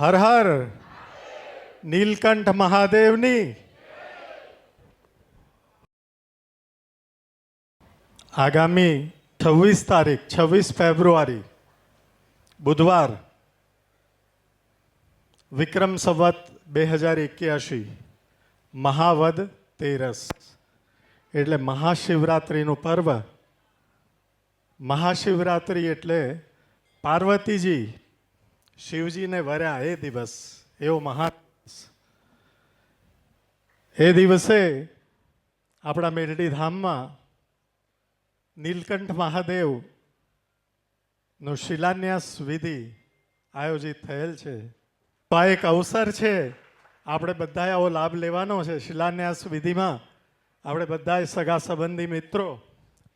હર હર. નીલકંઠ મહાદેવની. આગામી છવ્વીસ તારીખ, છવ્વીસ ફેબ્રુઆરી, બુધવાર, વિક્રમ સંવત બે હજાર એક્યાસી મહાવદ તેરસ. એટલે મહાશિવરાત્રિનું પર્વ. મહાશિવરાત્રિ એટલે પાર્વતીજી શિવજીને વર્યા, એ દિવસ, એવો મહા એ દિવસે આપણા મેરડી ધામમાં નીલકંઠ મહાદેવ નો શિલાન્યાસ વિધિ આયોજિત થયેલ છે. તો આ એક અવસર છે. આપણે બધાએ આવો લાભ લેવાનો છે. શિલાન્યાસ વિધિમાં આપણે બધાએ સગા સંબંધી મિત્રો,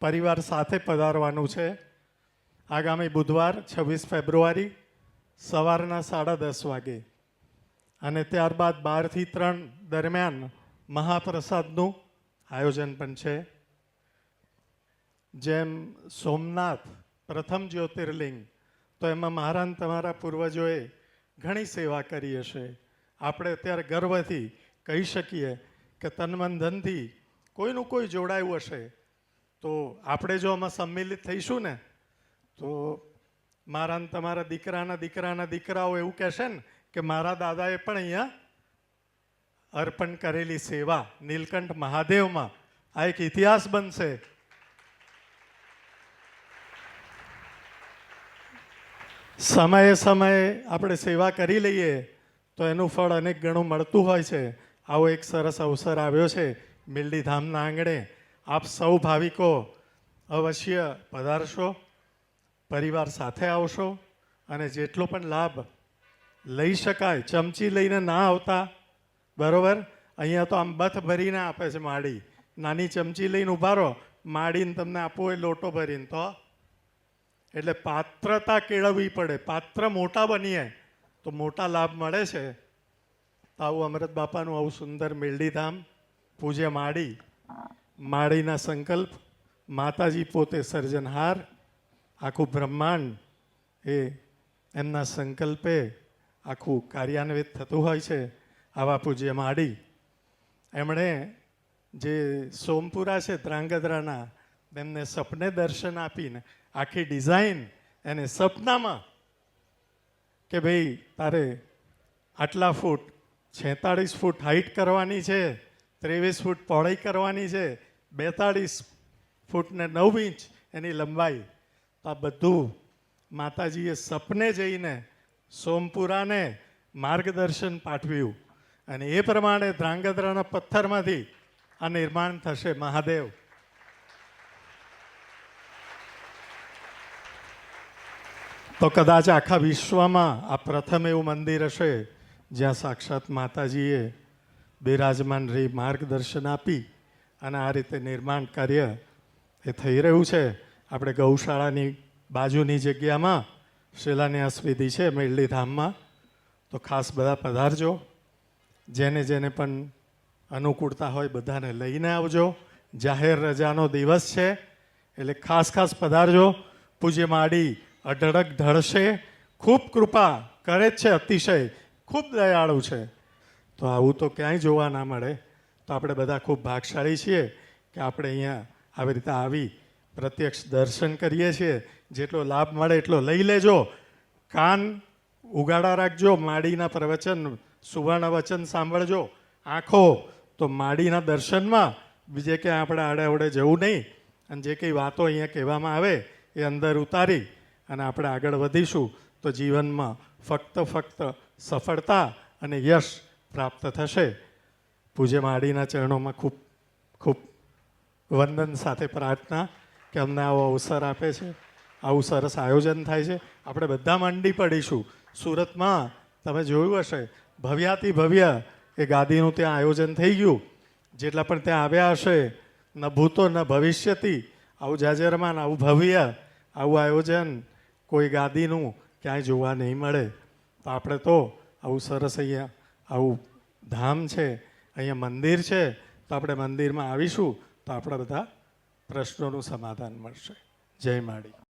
પરિવાર સાથે પધારવાનું છે. આગામી બુધવાર, છવ્વીસ ફેબ્રુઆરી સવારના સાડા દસ વાગે. અને ત્યારબાદ બારથી ત્રણ દરમિયાન મહાપ્રસાદનું આયોજન પણ છે. જેમ સોમનાથ, પ્રથમ જ્યોતિર્લિંગ, તો એમાં મહારાજ તમારા પૂર્વજોએ ઘણી સેવા કરી હશે. આપણે અત્યારે ગર્વથી કહી શકીએ કે તનમનધનથી કોઈનું કોઈ જોડાયું હશે. તો આપણે જો આમાં સંમિલિત થઈશું ને, તો મારા ને તમારા દીકરાના દીકરાના દીકરાઓ એવું કહેશે ને કે મારા દાદાએ પણ અહીંયા અર્પણ કરેલી સેવા નીલકંઠ મહાદેવમાં. આ એક ઇતિહાસ બનશે. સમયે સમયે આપણે સેવા કરી લઈએ તો એનું ફળ અનેક ગણું મળતું હોય છે. આવો એક સરસ અવસર આવ્યો છે મિલડી ધામના આંગણે. આપ સૌ ભાવિકો અવશ્ય પધારશો. પરિવાર સાથે આવશો અને જેટલો પણ લાભ લઈ શકાય, ચમચી લઈને ના આવતા, બરાબર? અહીંયા તો આમ બથ ભરીને આપે છે માડી. નાની ચમચી લઈને ઊભા રહો. માડીને તમને આપવો હોય લોટો ભરીને તો. એટલે પાત્રતા કેળવવી પડે. પાત્ર મોટા બનીએ તો મોટા લાભ મળે છે. તો આવું અમૃત બાપાનું આવું સુંદર મેલડીધામ પૂજ્ય માડી. માડીના સંકલ્પ. માતાજી પોતે સર્જનહાર. આખું બ્રહ્માંડ એ એમના સંકલ્પે આખું કાર્યાન્વિત થતું હોય છે, આવા પૂજ્ય માડી. એમણે જે સોમપુરા છે, ધ્રાંગધ્રાના, તેમને સપને દર્શન આપીને આખી ડિઝાઇન એને સપનામાં કે ભાઈ તારે આટલા ફૂટ, છેતાળીસ ફૂટ હાઈટ કરવાની છે, ત્રેવીસ ફૂટ પહોળાઈ કરવાની છે, બેતાળીસ ફૂટને નવ ઇંચ એની લંબાઈ આ બધું માતાજીએ સપને જઈને સોમપુરાને માર્ગદર્શન પાઠવ્યું. અને એ પ્રમાણે ધ્રાંગધ્રાના પથ્થરમાંથી આ નિર્માણ થશે મહાદેવ. તો કદાચ આખા વિશ્વમાં આ પ્રથમ એવું મંદિર હશે જ્યાં સાક્ષાત માતાજીએ બિરાજમાન રહી માર્ગદર્શન આપી અને આ રીતે નિર્માણ કાર્ય એ થઈ રહ્યું છે. આપણે ગૌશાળાની બાજુની જગ્યામાં શિલાન્યાસ વિધિ છે મેરડી ધામમાં. તો ખાસ બધા પધારજો. જેને જેને પણ અનુકૂળતા હોય બધાને લઈને આવજો. જાહેર રજાનો દિવસ છે. એટલે ખાસ ખાસ પધારજો. પૂજ્ય માડી અઢળક ઢળશે. ખૂબ કૃપા કરે જ છે, અતિશય. ખૂબ દયાળુ છે. તો આવું તો ક્યાંય જોવા ના મળે. તો આપણે બધા ખૂબ ભાગશાળી છીએ કે આપણે અહીંયા આવી રીતે આવી પ્રત્યક્ષ દર્શન કરીએ છીએ. જેટલો લાભ મળે એટલો લઈ લેજો. કાન ઉગાડા રાખજો. માડીના પ્રવચન સુવર્ણ વચન સાંભળજો. આંખો, તો માડીના દર્શનમાં. બીજે ક્યાંય આપણે આડે અવડે જવું નહીં. અને જે કંઈ વાતો અહીંયા કહેવામાં આવે, એ અંદર ઉતારી અને આપણે આગળ વધીશું. તો જીવનમાં ફક્ત ફક્ત સફળતા અને યશ પ્રાપ્ત થશે. પૂજ્ય માડીના ચરણોમાં ખૂબ ખૂબ વંદન સાથે પ્રાર્થના કે અમને આવો અવસર આપે છે, આવું સરસ આયોજન થાય છે. આપણે બધા મંડી પડીશું. સુરતમાં તમે જોયું હશે, ભવ્યાતિ ભવ્ય એ ગાદીનું ત્યાં આયોજન થઈ ગયું. જેટલા પણ ત્યાં આવ્યા હશે, ન ભૂતો ન ભવિષ્યથી આવું જાજરમાન, આવું ભવ્ય, આવું આયોજન કોઈ ગાદીનું ક્યાંય જોવા નહીં મળે. તો આપણે તો આવું સરસ અહીંયા, આવું ધામ છે, અહીંયા મંદિર છે, તો આપણે મંદિરમાં આવીશું. તો આપણા બધા પ્રશ્નોનું સમાધાન મળશે. જય માડી